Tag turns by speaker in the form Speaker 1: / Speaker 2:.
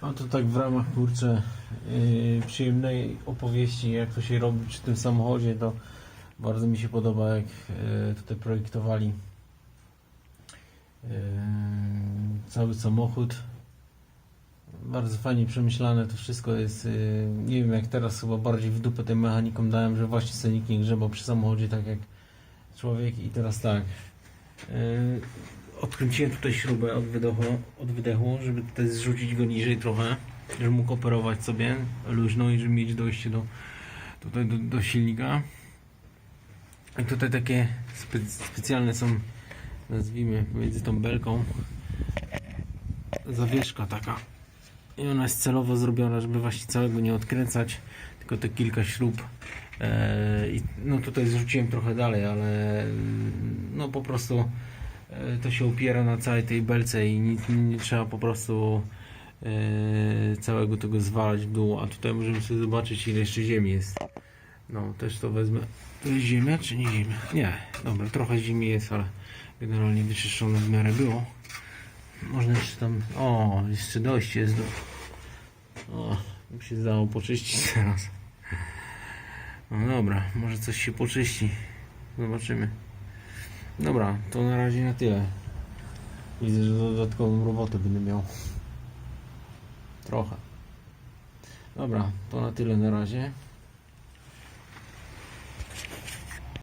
Speaker 1: A to tak w ramach kurczę yy, przyjemnej opowieści, jak to się robi przy tym samochodzie, to bardzo mi się podoba, jak yy, tutaj projektowali yy, cały samochód. Bardzo fajnie przemyślane to wszystko jest. Yy, nie wiem jak teraz chyba bardziej w dupę tym mechanikom dałem, że właśnie sobie nikt nie grzebał przy samochodzie tak jak człowiek i teraz tak. Yy, odkręciłem tutaj śrubę od wydechu, od wydechu, żeby tutaj zrzucić go niżej trochę, żeby mógł operować sobie luźno i żeby mieć dojście do, tutaj do, do silnika. I tutaj takie spe, specjalne są, nazwijmy, między tą belką, zawieszka taka. I ona jest celowo zrobiona, żeby właśnie całego nie odkręcać, tylko te kilka śrub. Eee, i, no tutaj zrzuciłem trochę dalej, ale no po prostu e, to się opiera na całej tej belce i nie, nie trzeba po prostu e, całego tego zwalać w dół. A tutaj możemy sobie zobaczyć ile jeszcze ziemi jest. No też to wezmę. To jest ziemia czy nie ziemia? Nie, dobra, trochę ziemi jest, ale generalnie wyczyszczone w miarę było. Można jeszcze tam. O, jeszcze dojście jest do. O, mi się zdało poczyścić teraz. No dobra, może coś się poczyści. Zobaczymy. Dobra, to na razie na tyle. Widzę, że dodatkową robotę będę miał. Trochę. Dobra, to na tyle na razie.